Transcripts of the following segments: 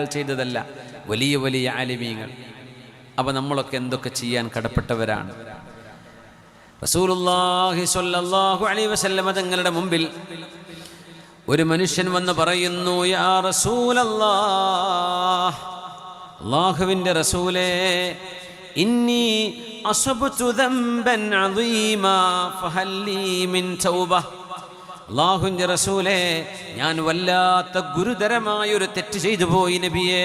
ചെയ്തതല്ല. വലിയ വലിയ ആലിമീങ്ങൾ. അപ്പോൾ നമ്മളൊക്കെ എന്തൊക്കെ ചെയ്യാൻ കടപ്പെട്ടവരാണ്. റസൂലുള്ളാഹി സ്വല്ലല്ലാഹു അലൈഹി വസല്ലമ തങ്ങളുടെ മുമ്പിൽ ഒരു മനുഷ്യൻ വന്ന് പറയുന്നു യാ റസൂലല്ലാഹ് അള്ളാഹുവിന്റെ റസൂലേ ഇന്നി അസബ്തു ദംബൻ അദീമാ ഫഹല്ലി മിൻ തൗബ. അള്ളാഹുവിന്റെ റസൂലെ ഞാൻ വല്ലാത്ത ഗുരുതരമായൊരു തെറ്റ് ചെയ്തു പോയി നബിയേ.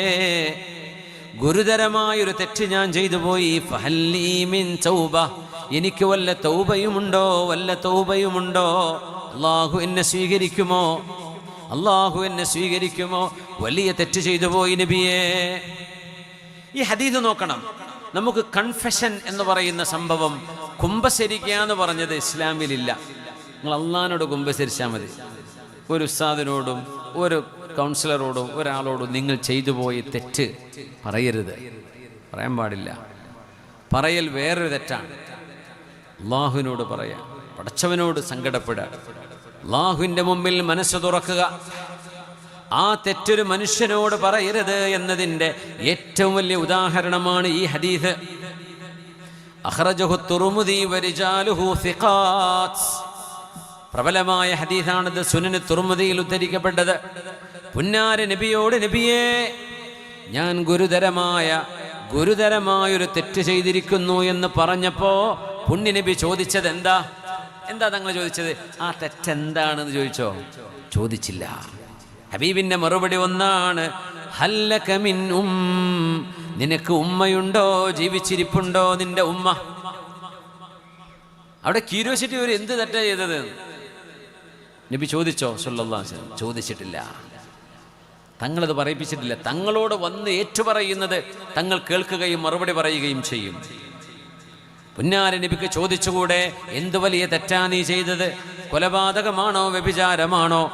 ഗുരുതരമായൊരു തെറ്റ് ഞാൻ ചെയ്തു പോയി. ഫഹല്ലീമിൻ തൗബ. എനിക്ക് വല്ല തൗബയുമുണ്ടോ? വല്ല തൗബയുമുണ്ടോ? അള്ളാഹു എന്നെ സ്വീകരിക്കുമോ? അള്ളാഹു എന്നെ സ്വീകരിക്കുമോ? വലിയ തെറ്റ് ചെയ്തു പോയി നബിയേ. ഈ ഹദീദ് നോക്കണം. നമുക്ക് കൺഫെഷൻ എന്ന് പറയുന്ന സംഭവം കുംഭശരിക്കുക എന്ന് പറഞ്ഞത് ഇസ്ലാമിലില്ല. നിങ്ങൾ അള്ളഹാനോട് കുമ്പസരിച്ചാൽ മതി. ഒരു ഉസ്താദിനോടും ഒരു കൗൺസിലറോടും ഒരാളോടും നിങ്ങൾ ചെയ്തു പോയി തെറ്റ് പറയരുത്. പറയാൻ പാടില്ല. പറയൽ വേറൊരു തെറ്റാണ്. അള്ളാഹുവിനോട് പറയാം. പടച്ചവനോട് സങ്കടപ്പെടുക. അള്ളാഹുവിന്റെ മുമ്പിൽ മനസ്സ് തുറക്കുക. ആ തെറ്റൊരു മനുഷ്യനോട് പറയരുത് എന്നതിന്റെ ഏറ്റവും വലിയ ഉദാഹരണമാണ് ഈ ഹദീസ്. അഹ്റജഹു തുറുമുദി വരിജാലുഹു സിഖാത്ത്. പ്രബലമായ ഹദീസാണിത്. സുനന് തുറുമുദിയിൽ ഉദ്ധരിക്കപ്പെട്ടത്. പുന്നാര നബിയോട് നബിയേ ഞാൻ ഗുരുതരമായ ഗുരുതരമായൊരു തെറ്റ് ചെയ്തിരിക്കുന്നു എന്ന് പറഞ്ഞപ്പോ പുണ്യ നബി ചോദിച്ചത് എന്താ? എന്താ തങ്ങൾ ചോദിച്ചത്? ആ തെറ്റെന്താണെന്ന് ചോദിച്ചോ? ചോദിച്ചില്ല. ഹബീബിന്റെ മറുപടി ഒന്നാണ് ഉം നിനക്ക് ഉമ്മയുണ്ടോ? ജീവിച്ചിരിപ്പുണ്ടോ നിന്റെ ഉമ്മ? അവിടെ ക്യൂരിയോസിറ്റി ഒരു എന്ത് തെറ്റാ ചെയ്തത്? നബി ചോദിച്ചോ? വസല്ലം. ചോദിച്ചിട്ടില്ല. തങ്ങളത് പറയിപ്പിച്ചിട്ടില്ല. തങ്ങളോട് വന്ന് ഏറ്റുപറയുന്നത് തങ്ങൾ കേൾക്കുകയും മറുപടി പറയുകയും ചെയ്യും. പുന്നാര നബിക്ക് ചോദിച്ചുകൂടെ? എന്ത് വലിയ തെറ്റാ നീ ചെയ്തത്? കൊലപാതകമാണോ? വ്യഭിചാരമാണോ?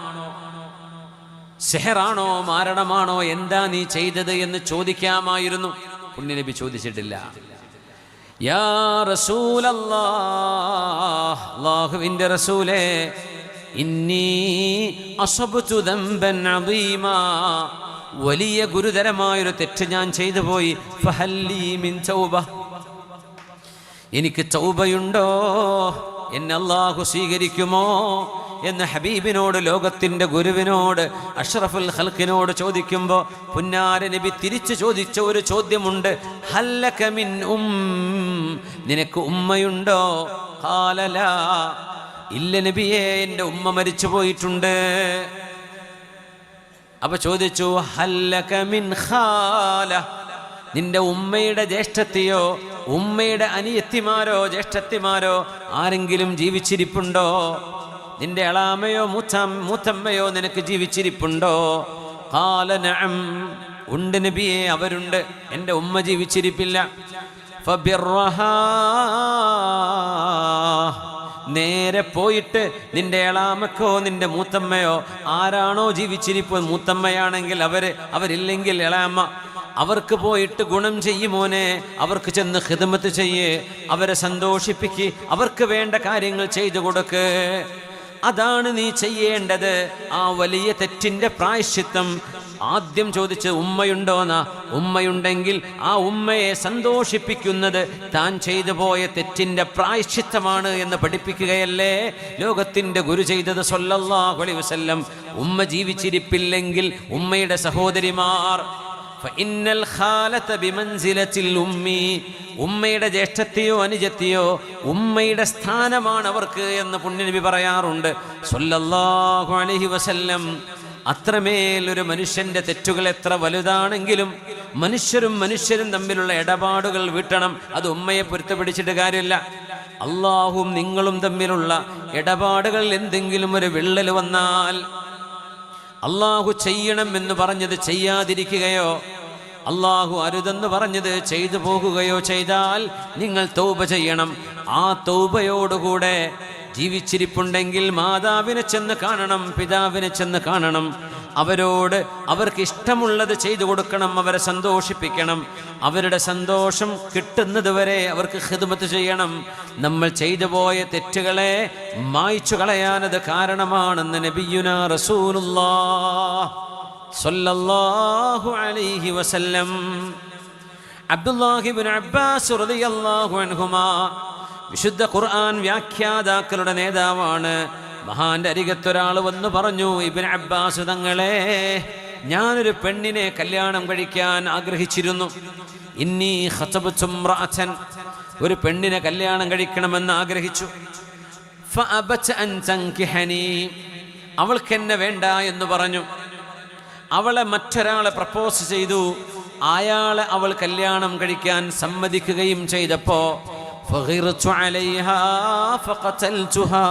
സെഹറാണോ? മാരണമാണോ? എന്താ നീ ചെയ്തത് എന്ന് ചോദിക്കാമായിരുന്നു. പുണ്യനബി ചോദിച്ചിട്ടില്ല. യാ റസൂലല്ലാഹുവിന്റെ റസൂലേ വലിയ ഗുരുതരമായൊരു തെറ്റ് ഞാൻ ചെയ്തു പോയി. എനിക്ക് ചൗബയുണ്ടോ എന്നെ അള്ളാഹു സ്വീകരിക്കുമോ? എന്ന് ഹബീബിനോട് ലോകത്തിന്റെ ഗുരുവിനോട് അഷ്റഫുൽ ഹൽക്കിനോട് ചോദിക്കുമ്പോൾ പുന്നാര നബി തിരിച്ചു ചോദിച്ച ഒരു ചോദ്യമുണ്ട്. ഹല്ലക മിൻ ഉം. നിനക്ക് ഉമ്മയുണ്ടോ? ഹാലല ഇല്ല നബിയെ എന്റെ ഉമ്മ മരിച്ചു പോയിട്ടുണ്ട്. അപ്പൊ ചോദിച്ചു നിന്റെ ഉമ്മയുടെ ജ്യേഷ്ഠത്തെയോ ഉമ്മയുടെ അനിയത്തിമാരോ ജ്യേഷ്ഠത്തിമാരോ ആരെങ്കിലും ജീവിച്ചിരിപ്പുണ്ടോ? നിന്റെ അളാമയോ മൂത്തം മൂത്തമ്മയോ നിനക്ക് ജീവിച്ചിരിപ്പുണ്ടോ? ഖാല നഅം. ഉണ്ട് നബിയെ അവരുണ്ട്. എന്റെ ഉമ്മ ജീവിച്ചിരിപ്പില്ല. ഫബിർറഹാ നേരെ പോയിട്ട് നിന്റെ എളാമക്കോ നിന്റെ മൂത്തമ്മയോ ആരാണോ ജീവിച്ചിരിപ്പോൾ മൂത്തമ്മയാണെങ്കിൽ അവർ അവരില്ലെങ്കിൽ എളാമ്മ അവർക്ക് പോയിട്ട് ഗുണം ചെയ്യുമോനെ അവർക്ക് ചെന്ന് ഹിതമത്ത് ചെയ്യേ അവരെ സന്തോഷിപ്പിക്ക് അവർക്ക് വേണ്ട കാര്യങ്ങൾ ചെയ്തു കൊടുക്ക്. അതാണ് നീ ചെയ്യേണ്ടത്. ആ വലിയ തെറ്റിന്റെ പ്രായശ്ചിത്തം ആദ്യം ചോദിച്ച് ഉമ്മയുണ്ടോന്നാ? ഉമ്മയുണ്ടെങ്കിൽ ആ ഉമ്മയെ സന്തോഷിപ്പിക്കുന്നത് താൻ ചെയ്തു പോയ തെറ്റിന്റെ പ്രായശ്ചിത്തമാണ് എന്ന് പഠിപ്പിക്കുകയല്ലേ? ലോകത്തിന്റെ ഗുരു ചെയ്തത് സല്ലല്ലാഹു അലൈഹി വസല്ലം. ഉമ്മ ജീവിച്ചിരിപ്പില്ലെങ്കിൽ ഉമ്മയുടെ സഹോദരിമാർ ഉമ്മയുടെ ജ്യേഷ്ഠത്തെയോ അനുജത്തെയോ ഉമ്മയുടെ സ്ഥാനമാണ് അവർക്ക് എന്ന് പുണ്യനബി പറയാറുണ്ട്. സല്ലല്ലാഹു അലൈഹി വസല്ലം. അത്രമേൽ ഒരു മനുഷ്യന്റെ തെറ്റുകൾ എത്ര വലുതാണെങ്കിലും മനുഷ്യരും മനുഷ്യരും തമ്മിലുള്ള ഇടപാടുകൾ വീട്ടണം. അത് ഉമ്മയെ പൊരുത്തപ്പിടിച്ചിട്ട് കാര്യമില്ല. അള്ളാഹും നിങ്ങളും തമ്മിലുള്ള ഇടപാടുകൾ എന്തെങ്കിലും ഒരു വിള്ളൽ വന്നാൽ അള്ളാഹു ചെയ്യണം എന്ന് പറഞ്ഞത് ചെയ്യാതിരിക്കുകയോ അള്ളാഹു അരുതെന്ന് പറഞ്ഞത് ചെയ്തു പോകുകയോ ചെയ്താൽ നിങ്ങൾ തൗബ ചെയ്യണം. ആ തൗബയോടുകൂടെ ജീവിച്ചിരിപ്പുണ്ടെങ്കിൽ മാതാവിനെ ചെന്ന് കാണണം പിതാവിനെ ചെന്ന് കാണണം. അവരോട് അവർക്ക് ഇഷ്ടമുള്ളത് ചെയ്തു കൊടുക്കണം അവരെ സന്തോഷിപ്പിക്കണം. അവരുടെ സന്തോഷം കിട്ടുന്നത് വരെ അവർക്ക് ഹിദ്മത്ത് ചെയ്യണം. നമ്മൾ ചെയ്തു പോയ തെറ്റുകളെ മായ്ച്ചു കളയാനത് കാരണമാണെന്ന് നബിയുന റസൂലുല്ലാഹു അലൈഹി വസല്ലം. അബ്ദുല്ലാഹിബിൻ അബ്ബാസ് അൻഹുമാ വിശുദ്ധ ഖുർആൻ വ്യാഖ്യാതാക്കളുടെ നേതാവാണ്. മഹാന്റെ അരികത്തൊരാൾ വന്നു പറഞ്ഞു ഇബിൻ അബ്ബാസ് തങ്ങളെ ഞാനൊരു പെണ്ണിനെ കല്യാണം കഴിക്കാൻ ആഗ്രഹിച്ചിരുന്നു. ഇന്നീ ഖതബത്തുംറഅതൻ ഒരു പെണ്ണിനെ കല്യാണം കഴിക്കണമെന്ന് ആഗ്രഹിച്ചു. ഫഅബത അൻ തൻകിഹനി. അവൾക്ക് എന്നെ വേണ്ട എന്ന് പറഞ്ഞു. അവളെ മറ്റൊരാളെ പ്രപ്പോസ് ചെയ്തു. അയാളെ അവൾ കല്യാണം കഴിക്കാൻ സമ്മതിക്കുകയും ചെയ്തപ്പോ ഫഗിറതു അലൈഹാ ഫഖതൽതുഹാ.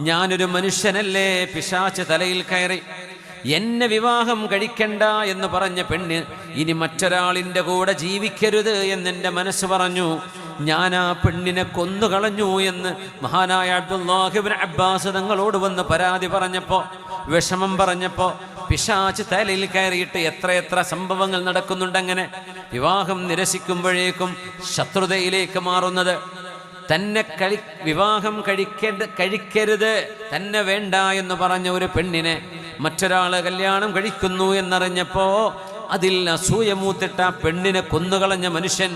ഞാനൊരു മനുഷ്യനല്ലേ പിശാച്ച് തലയിൽ കയറി എന്നെ വിവാഹം കഴിക്കണ്ട എന്ന് പറഞ്ഞ പെണ്ണ് ഇനി മറ്റൊരാളിന്റെ കൂടെ ജീവിക്കരുത് എന്നെന്റെ മനസ്സ് പറഞ്ഞു ഞാൻ ആ പെണ്ണിനെ കൊന്നുകളഞ്ഞു എന്ന് മഹാനായ അബ്ദുല്ലാഹിബിൻ അബ്ബാസ് തങ്ങളോട് വന്ന് പരാതി പറഞ്ഞപ്പോൾ വിഷമം പറഞ്ഞപ്പോൾ പിശാച്ച് തലയിൽ കയറിയിട്ട് എത്രയെത്ര സംഭവങ്ങൾ നടക്കുന്നുണ്ടങ്ങനെ വിവാഹം നിരസിക്കുമ്പോഴേക്കും ശത്രുതയിലേക്ക് മാറുന്നത്. തന്നെ കഴി വിവാഹം കഴിക്കേണ്ട കഴിക്കരുത് തന്നെ വേണ്ട എന്ന് പറഞ്ഞ ഒരു പെണ്ണിനെ മറ്റൊരാൾ കല്യാണം കഴിക്കുന്നു എന്നറിഞ്ഞപ്പോ അതിൽ അസൂയ മൂത്തിട്ട ആ പെണ്ണിനെ കൊന്നുകളഞ്ഞ മനുഷ്യൻ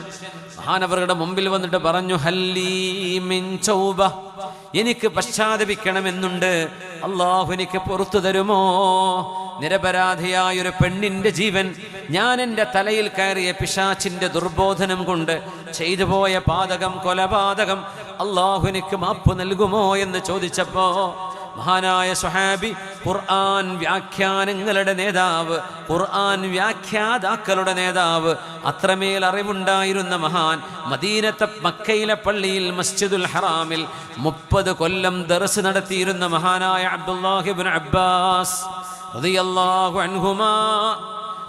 മഹാനവറുടെ മുമ്പിൽ വന്നിട്ട് പറഞ്ഞു ഹല്ലീ മിൻ ചൗബ. എനിക്ക് പശ്ചാത്തപിക്കണമെന്നുണ്ട്. അള്ളാഹു എനിക്ക് പുറത്തു തരുമോ? നിരപരാധിയായ ഒരു പെണ്ണിന്റെ ജീവൻ ഞാൻ എന്റെ തലയിൽ കയറിയ പിശാച്ചിന്റെ ദുർബോധനം കൊണ്ട് ചെയ്തു പോയ പാതകം കൊലപാതകം അള്ളാഹു എനിക്ക് മാപ്പ് നൽകുമോ എന്ന് ചോദിച്ചപ്പോ മഹാനായ സുഹാബി ഖുർആൻ വ്യാഖ്യാനങ്ങളുടെ നേതാവ് ഖുർആൻ വ്യാഖ്യാതാക്കളുടെ നേതാവ് അത്രമേൽ അറിവുണ്ടായിരുന്ന മഹാൻ മദീനത്തെ മക്കയിലെ പള്ളിയിൽ മസ്ജിദുൽ ഹറാമിൽ മുപ്പത് കൊല്ലം ദർസ് നടത്തിയിരുന്ന മഹാനായ അബ്ദുല്ലാഹിബിൻ അബ്ബാസ് റളിയല്ലാഹു അൻഹുമാ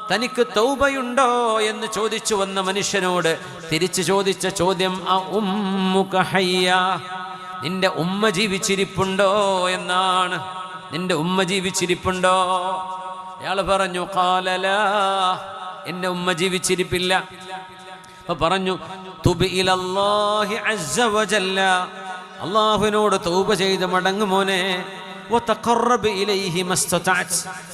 തനിക്ക് തൗബയുണ്ടോ എന്ന് ചോദിച്ചു വന്ന മനുഷ്യനോട് തിരിച്ചു ചോദിച്ച ചോദ്യം ആ ഉമ്മുക നിന്റെ ഉമ്മ ജീവിച്ചിരിപ്പുണ്ടോ എന്നാണ്. നിന്റെ ഉമ്മ ജീവിച്ചിരിപ്പുണ്ടോ? അയാൾ പറഞ്ഞു കാലല എന്റെ ഉമ്മ ജീവിച്ചിരിപ്പില്ല. അപ്പൊ പറഞ്ഞു അള്ളാഹുവിനോട് തൗബ ചെയ്ത് മടങ്ങുമോനെ.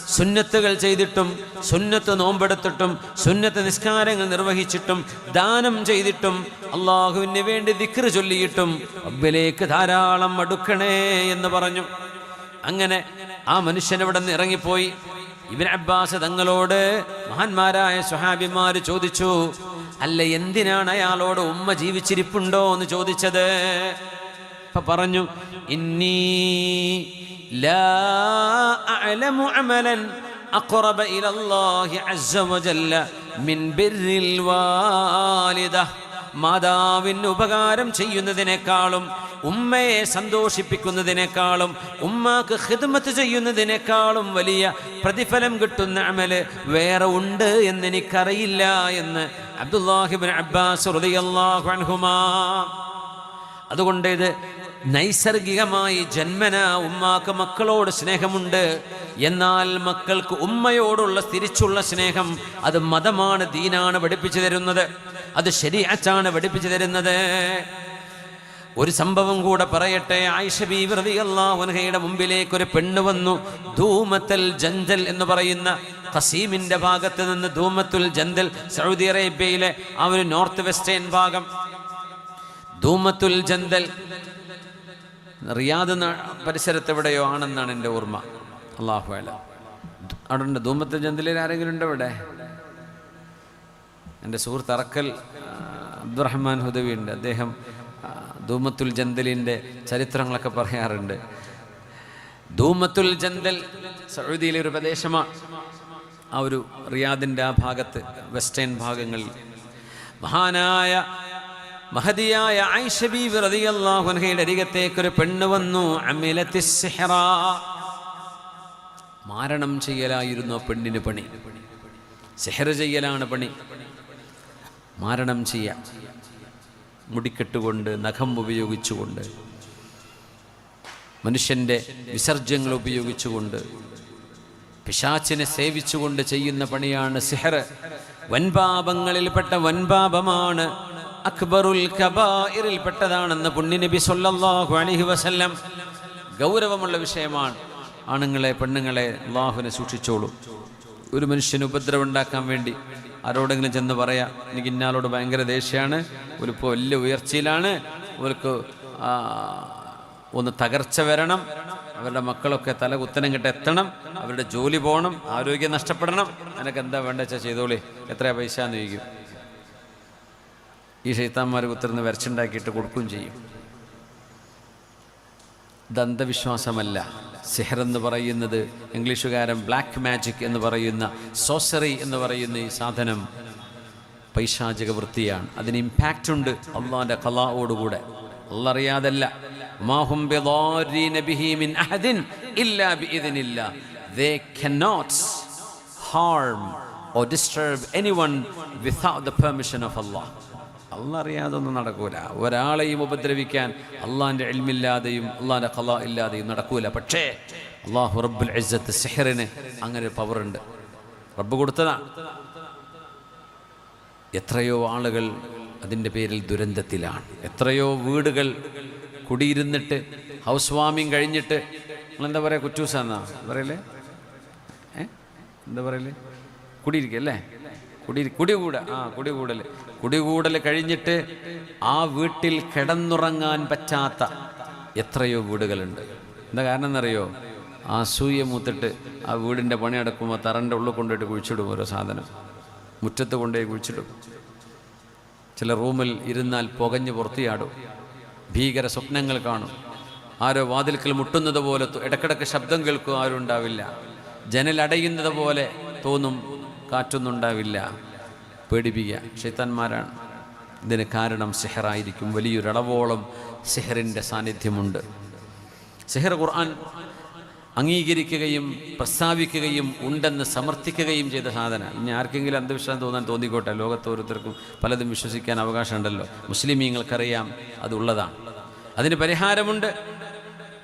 സുന്നത്തുകൾ ചെയ്തിട്ടും സുന്നത്ത് നോമ്പെടുത്തിട്ടും സുന്നത്ത് നിസ്കാരങ്ങൾ നിർവഹിച്ചിട്ടും ദാനം ചെയ്തിട്ടും അള്ളാഹുവിന് വേണ്ടി ദിക്ർ ചൊല്ലിയിട്ടും റബ്ബിലേക്ക് ധാരാളം അടുക്കണേ എന്ന് പറഞ്ഞു. അങ്ങനെ ആ മനുഷ്യൻ ഇവിടെ നിന്ന് ഇറങ്ങിപ്പോയി. ഇബിൻ അബ്ബാസ് തങ്ങളോട് മഹാന്മാരായ സുഹാബിമാര് ചോദിച്ചു അല്ല എന്തിനാണ് അയാളോട് ഉമ്മ ജീവിച്ചിരിപ്പുണ്ടോ? എന്ന് ചോദിച്ചത്. പറഞ്ഞു ലാ عملا. أقرب إلى الله عز وجل من بر الوالدة. മാതാവിന് ഉപകാരം ചെയ്യുന്നതിനേക്കാളും ഉമ്മയെ സന്തോഷിപ്പിക്കുന്നതിനേക്കാളും ഉമ്മാക്ക് ഹിദ്മത്ത് ചെയ്യുന്നതിനേക്കാളും വലിയ പ്രതിഫലം കിട്ടുന്ന അമൽ വേറെ ഉണ്ട് എന്ന് എനിക്കറിയില്ല എന്ന് അബ്ദുല്ലാഹിബിൻ അബ്ബാസ് അതുകൊണ്ട് ഇത് നൈസർഗികമായി ജന്മന ഉമ്മാക്ക് മക്കളോട് സ്നേഹമുണ്ട്. എന്നാൽ മക്കൾക്ക് ഉമ്മയോടുള്ള തിരിച്ചുള്ള സ്നേഹം അത് മതമാണ് ദീനാണ് പഠിപ്പിച്ചു തരുന്നത്. അത് ശരിയാച്ചാണ് പഠിപ്പിച്ചു തരുന്നത്. ഒരു സംഭവം കൂടെ പറയട്ടെ. ആയിഷ ബീവി അള്ളാഹുനഹയുടെ മുമ്പിലേക്ക് ഒരു പെണ്ണ് വന്നു. ധൂമത്തൽ ജന്തൽ എന്ന് പറയുന്ന ഖസീമിന്റെ ഭാഗത്ത് നിന്ന് ധൂമത്തുൽ ജന്തൽ സൗദി അറേബ്യയിലെ ആ ഒരു നോർത്ത് വെസ്റ്റേൺ ഭാഗം. ധൂമത്തുൽ ജന്തൽ റിയാദ് ന- പരിസരത്ത് എവിടെയോ ആണെന്നാണ് എന്റെ ഓർമ്മ. അള്ളാഹു അല. അവിടെ ഉണ്ട്. ധൂമത്ത് ജന്തലിൽ ആരെങ്കിലും ഉണ്ടോ ഇവിടെ എന്റെ സുഹൃത്ത് അറക്കൽ അബ്ദുറഹ്മാൻ ഹുദവി ഉണ്ട്. അദ്ദേഹം ധൂമത്തുൽ ജന്തലിന്റെ ചരിത്രങ്ങളൊക്കെ പറയാറുണ്ട്. ധൂമത്തുൽ ജന്തൽ സൗദിയിലെ ഒരു പ്രദേശമാണ് ആ ഒരു റിയാദിന്റെ ആ ഭാഗത്ത് വെസ്റ്റേൺ ഭാഗങ്ങളിൽ. മഹാനായ മഹതിയായ ഐഷബി റളിയല്ലാഹുൻഹയുടെ അരികത്തേക്ക് ഒരു പെണ്ണ് വന്നു. അമിലത്തി മാരണം ചെയ്യലായിരുന്നു ആ പെണ്ണിന് പണി. സെഹർ ചെയ്യലാണ് പണി. മാരണം ചെയ്യാം. മുടിക്കെട്ടുകൊണ്ട് നഖം ഉപയോഗിച്ചുകൊണ്ട് മനുഷ്യന്റെ വിസർജ്യങ്ങൾ ഉപയോഗിച്ചുകൊണ്ട് പിശാച്ചിനെ സേവിച്ചുകൊണ്ട് ചെയ്യുന്ന പണിയാണ് സിഹർ വൻപാപങ്ങളിൽപ്പെട്ട വൻപാപമാണ്. അക്ബറുൽ കബായിരിൽപ്പെട്ടതാണെന്ന് പുണ്യനബി സൊല്ലാഹു അലഹി വസല്ലം ഗൗരവമുള്ള വിഷയമാണ്. ആണുങ്ങളെ പെണ്ണുങ്ങളെ അള്ളാഹുവിനെ സൂക്ഷിച്ചോളൂ. ഒരു മനുഷ്യന് ഉപദ്രവം ഉണ്ടാക്കാൻ വേണ്ടി ആരോടെങ്കിലും ചെന്ന് പറയാ എനിക്ക് ഇന്നാളോട് ഭയങ്കര ദേഷ്യമാണ് ഒരിപ്പോൾ വലിയ ഉയർച്ചയിലാണ് അവർക്ക് ഒന്ന് തകർച്ച വരണം അവരുടെ മക്കളൊക്കെ തല കുത്തനം കിട്ട എത്തണം അവരുടെ ജോലി പോകണം ആരോഗ്യം നഷ്ടപ്പെടണം അതിനൊക്കെ എന്താ വേണ്ട വെച്ചാൽ ചെയ്തോളി എത്രയാ പൈസ എന്ന് ചോദിക്കും. ഈ ശൈത്താന്മാർ കുത്തിരുന്ന് വരച്ചുണ്ടാക്കിയിട്ട് കൊടുക്കുകയും ചെയ്യും. ദന്തവിശ്വാസമല്ല. സിഹർ എന്ന് പറയുന്നത് ഇംഗ്ലീഷുകാരൻ ബ്ലാക്ക് മാജിക് എന്ന് പറയുന്ന സോസറി എന്ന് പറയുന്ന ഈ സാധനം പൈശാചിക വൃത്തിയാണ്. അതിന് ഇമ്പാക്റ്റ് ഉണ്ട് അള്ളാന്റെ കലാവോടുകൂടെ. ബിഇذനില്ല they cannot harm or disturb anyone without the permission of Allah. അല്ല അറിയാതെ ഒന്നും നടക്കൂല. ഒരാളെയും ഉപദ്രവിക്കാൻ അള്ളാന്റെ എൽമില്ലാതെയും അള്ളാന്റെ കല ഇല്ലാതെയും നടക്കൂല. പക്ഷേ അള്ളാഹു റബ്ബുൽ ഇസ്സത്ത് സെഹറിന് അങ്ങനെ ഒരു പവറുണ്ട് റബ്ബ് കൊടുത്തതാണ് എത്രയോ ആളുകൾ അതിന്റെ പേരിൽ ദുരന്തത്തിലാണ്. എത്രയോ വീടുകൾ കുടിയിരുന്നിട്ട് ഹൗസ് വാമിങ് കഴിഞ്ഞിട്ട്. നിങ്ങളെന്താ പറയുക കുറ്റൂസാന്നാ പറയല്ലേ ഏ? എന്താ പറയല്ലേ കുടിയിരിക്കല്ലേ? കുടി കുടികൂട ആ കുടികൂടൽ കുടികൂടൽ കഴിഞ്ഞിട്ട് ആ വീട്ടിൽ കിടന്നുറങ്ങാൻ പറ്റാത്ത എത്രയോ വീടുകളുണ്ട്. എന്താ കാരണം എന്നറിയോ? ആ സൂയ മൂത്തിട്ട് ആ വീടിന്റെ പണി അടക്കുമ്പോൾ തറന്റെ ഉള്ളിൽ കൊണ്ടുപോയിട്ട് കുഴിച്ചിടും ഓരോ സാധനം. മുറ്റത്ത് കൊണ്ടുപോയി കുഴിച്ചിടും. ചില റൂമിൽ ഇരുന്നാൽ പുകഞ്ഞ് പുറത്തിയാടും. ഭീകര സ്വപ്നങ്ങൾ കാണും. ആരോ വാതിൽക്കൽ മുട്ടുന്നത് പോലെ ഇടക്കിടക്ക് ശബ്ദം കേൾക്കും. ആരും ഉണ്ടാവില്ല ജനലടയുന്നത് പോലെ തോന്നും. കാറ്റൊന്നും ഉണ്ടാവില്ല. പേടിപ്പിക്കുക. ഷെയ്ത്താന്മാരാണ് ഇതിന് കാരണം സെഹറായിരിക്കും. വലിയൊരളവോളം സെഹറിന്റെ സാന്നിധ്യമുണ്ട്. സെഹർ ഖുർആൻ അംഗീകരിക്കുകയും പ്രസ്താവിക്കുകയും ഉണ്ടെന്ന് സമർത്ഥിക്കുകയും ചെയ്ത സാധന. ഇനി ആർക്കെങ്കിലും അന്ധവിശ്വാസം തോന്നാൻ തോന്നിക്കോട്ടെ. ലോകത്ത് ഓരോരുത്തർക്കും പലതും വിശ്വസിക്കാൻ അവകാശമുണ്ടല്ലോ. മുസ്ലിമീങ്ങൾക്കറിയാം അതുള്ളതാണ് അതിന് പരിഹാരമുണ്ട്.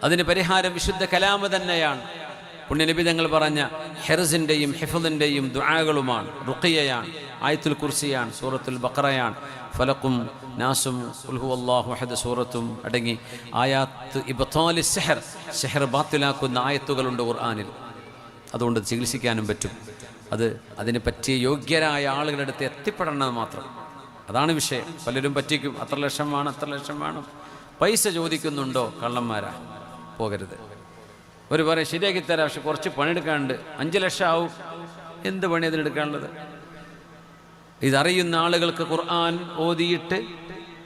അതിന് പരിഹാരം വിശുദ്ധ കലാമ തന്നെയാണ്. പുണ്യനബി തങ്ങൾ പറഞ്ഞ ഹെറസിന്റെയും ഹിഫദിന്റെയും ദുആകളുമാണ്. റുഖിയയാണ് ആയത്തുൽ കുർസിയാണ് സൂറത്തുൽ ബക്കറയാണ് ഫലക്കും നാസും ഉൽഹു അള്ളാഹു അഹദ് സൂറത്തും അടങ്ങി ആയാത്ത് ഇബത്താലി സെഹർ സെഹർ ബാത്തിലാക്കുന്ന ആയത്തുകളുണ്ട് ഖുർആാനിൽ. അതുകൊണ്ട് ചികിത്സിക്കാനും പറ്റും. അത് അതിന് പറ്റിയ യോഗ്യരായ ആളുകളുടെ അടുത്ത് എത്തിപ്പെടണമെന്ന് മാത്രം. അതാണ് വിഷയം. പലരും പറ്റിക്കും. അത്ര ലക്ഷം വേണം അത്ര ലക്ഷം വേണം. പൈസ ചോദിക്കുന്നുണ്ടോ കള്ളന്മാരാ? പോകരുത്. ഒരു പറയും ശരിയാക്കി തരാം പക്ഷെ കുറച്ച് പണിയെടുക്കാനുണ്ട്. അഞ്ച് ലക്ഷം ആവും. എന്ത് പണി അതിനെടുക്കാനുള്ളത് ഇതറിയുന്ന ആളുകൾക്ക് ഖുർആൻ ഓതിയിട്ട്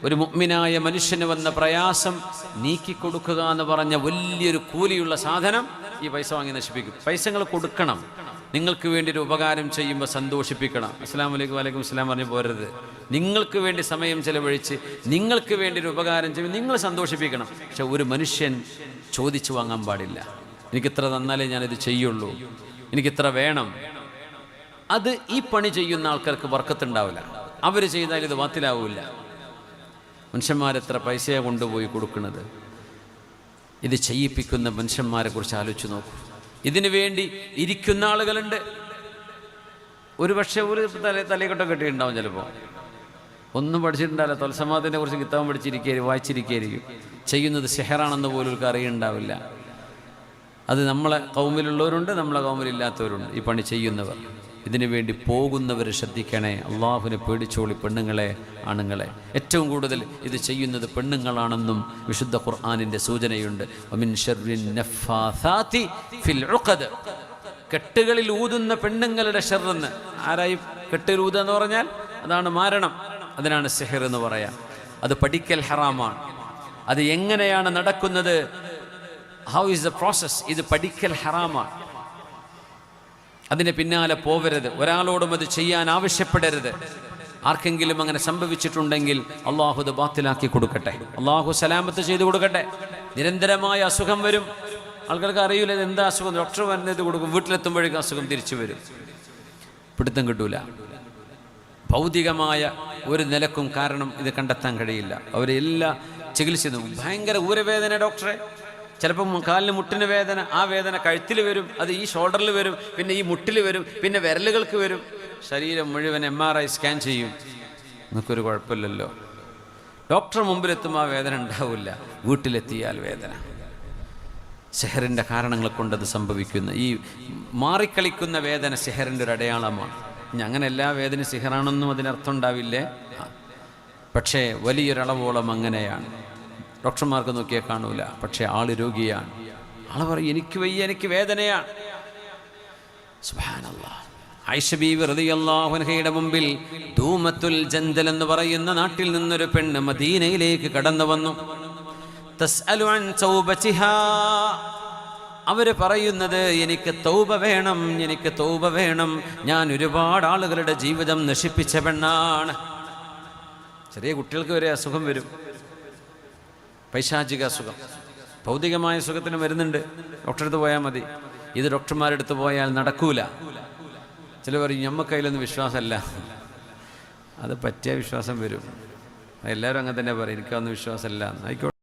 ഒരു മുഗ്മിനായ മനുഷ്യന് വന്ന പ്രയാസം നീക്കിക്കൊടുക്കുക എന്ന് പറഞ്ഞ വലിയൊരു കൂലിയുള്ള സാധനം ഈ പൈസ വാങ്ങി നശിപ്പിക്കും. പൈസകൾ കൊടുക്കണം. നിങ്ങൾക്ക് വേണ്ടി ഒരു ഉപകാരം ചെയ്യുമ്പോൾ സന്തോഷിപ്പിക്കണം. അസ്സാം വലൈക്കും വലൈക്കും ഇസ്ലാം പറഞ്ഞു പോരരുത്. നിങ്ങൾക്ക് വേണ്ടി സമയം ചിലവഴിച്ച് നിങ്ങൾക്ക് വേണ്ടി ഒരു ഉപകാരം ചെയ്യുമ്പോൾ നിങ്ങൾ സന്തോഷിപ്പിക്കണം. പക്ഷെ ഒരു മനുഷ്യൻ ചോദിച്ചു വാങ്ങാൻ പാടില്ല. എനിക്കിത്ര തന്നാലേ ഞാനിത് ചെയ്യുള്ളൂ. എനിക്കിത്ര വേണം. അത് ഈ പണി ചെയ്യുന്ന ആൾക്കാർക്ക് വർക്കത്തുണ്ടാവില്ല. അവർ ചെയ്താൽ ഇത് വാത്തിലാവില്ല മനുഷ്യന്മാരെത്ര പൈസയാണ് കൊണ്ടുപോയി കൊടുക്കുന്നത്? ഇത് ചെയ്യിപ്പിക്കുന്ന മനുഷ്യന്മാരെ കുറിച്ച് ആലോചിച്ച് നോക്കൂ. ഇതിനു വേണ്ടി ഇരിക്കുന്ന ആളുകളുണ്ട്. ഒരു പക്ഷേ ഒരു തല തലയൊക്കെ കെട്ടിയിട്ടുണ്ടാവും ചിലപ്പോൾ ഒന്നും പഠിച്ചിട്ടുണ്ടാവില്ല. തൊൽസമാത്തിനെ കുറിച്ച് കിത്താവും പഠിച്ചിരിക്കുകയായിരിക്കും വായിച്ചിരിക്കുകയായിരിക്കും. ചെയ്യുന്നത് സെഹറാണെന്ന് പോലും അവർക്ക് അറിയുണ്ടാവില്ല അത് നമ്മളെ കൗമിലുള്ളവരുണ്ട് നമ്മളെ കൗമിലില്ലാത്തവരുണ്ട്. ഈ പണി ചെയ്യുന്നവർ. ഇതിനു വേണ്ടി പോകുന്നവർ ശ്രദ്ധിക്കണേ. അള്ളാഹുവിനെ പേടിച്ചോളി പെണ്ണുങ്ങളെ ആണുങ്ങളെ. ഏറ്റവും കൂടുതൽ ഇത് ചെയ്യുന്നത് പെണ്ണുങ്ങളാണെന്നും വിശുദ്ധ ഖുർആാനിന്റെ സൂചനയുണ്ട്. കെട്ടുകളിൽ ഊതുന്ന പെണ്ണുങ്ങളുടെ ഷെറെന്ന്. ആരായി കെട്ടിൽ ഊതുക എന്ന് പറഞ്ഞാൽ? അതാണ് മാരണം. അതിനാണ് സെഹർ എന്ന് പറയാം. അത് പഠിക്കൽ ഹറാമാണ്. അത് എങ്ങനെയാണ് നടക്കുന്നത്? ഹൗ ഇസ് ദ പ്രോസസ് ഇത് പഠിക്കൽ ഹറാമാണ് അതിന് പിന്നാലെ പോവരുത്. ഒരാളോടും അത് ചെയ്യാൻ ആവശ്യപ്പെടരുത്. ആർക്കെങ്കിലും അങ്ങനെ സംഭവിച്ചിട്ടുണ്ടെങ്കിൽ അള്ളാഹു ഇത് ബാത്തിലാക്കി കൊടുക്കട്ടെ. അള്ളാഹു സലാമത്ത് ചെയ്തു കൊടുക്കട്ടെ. നിരന്തരമായ അസുഖം വരും. ആൾക്കാർക്ക് അറിയില്ല ഇത് എന്താ അസുഖം. ഡോക്ടർ വരുന്നത് കൊടുക്കും. വീട്ടിലെത്തുമ്പോഴേക്കും അസുഖം തിരിച്ചു വരും. പിടുത്തം കിട്ടൂല. ഭൗതികമായ ഒരു നിലക്കും കാരണം ഇത് കണ്ടെത്താൻ കഴിയില്ല. അവരെല്ലാം ചികിത്സയും ഭയങ്കര ഊരവേദന ഡോക്ടറെ. ചിലപ്പം കാലിന് മുട്ടിന് വേദന ആ വേദന കഴുത്തിൽ വരും അത് ഈ ഷോൾഡറിൽ വരും പിന്നെ ഈ മുട്ടിൽ വരും പിന്നെ വിരലുകൾക്ക് വരും. ശരീരം മുഴുവൻ എം ആർ ഐ സ്കാൻ ചെയ്യും. നമുക്കൊരു കുഴപ്പമില്ലല്ലോ. ഡോക്ടർ മുമ്പിലെത്തുമ്പോൾ ആ വേദന ഉണ്ടാവില്ല. വീട്ടിലെത്തിയാൽ വേദന. സെഹറിന്റെ കാരണങ്ങൾ കൊണ്ടത് സംഭവിക്കുന്ന. ഈ മാറിക്കളിക്കുന്ന വേദന സെഹറിന്റെ ഒരു അടയാളമാണ്. ഇനി അങ്ങനെ എല്ലാ വേദന സിഹറാണെന്നും അതിനർത്ഥം ഉണ്ടാവില്ലേ? പക്ഷേ വലിയൊരളവോളം അങ്ങനെയാണ്. ഡോക്ടർമാർക്ക് നോക്കിയാൽ കാണൂല. പക്ഷെ ആൾ രോഗിയാണ്. ആൾ പറയും എനിക്ക് വയ്യ എനിക്ക് വേദനയാണ്. അൻഹയുടെ മുമ്പിൽ ധൂമത്തുൽ ജന്തൽ എന്ന് പറയുന്ന നാട്ടിൽ നിന്നൊരു പെണ്ണ് മദീനയിലേക്ക് കടന്നു വന്നു. അവർ പറയുന്നത് എനിക്ക് തൗബ വേണം എനിക്ക് തൗബ വേണം. ഞാൻ ഒരുപാട് ആളുകളുടെ ജീവിതം നശിപ്പിച്ച പെണ്ണാണ്. ചെറിയ കുട്ടികൾക്ക് വരെ അസുഖം വരും. പൈശാചിക അസുഖം. ഭൗതികമായ സുഖത്തിന് വരുന്നുണ്ട്. ഡോക്ടറെ അടുത്ത് പോയാൽ മതി. ഇത് ഡോക്ടർമാരുടെ അടുത്ത് പോയാൽ നടക്കൂല. ചില പറയും ഞമ്മക്ക് അതിലൊന്നും വിശ്വാസമല്ല. അത് പറ്റിയ വിശ്വാസം വരും. എല്ലാവരും അങ്ങനെ തന്നെ പറയും. എനിക്കതൊന്നും വിശ്വാസമല്ല. ആയിക്കോട്ടെ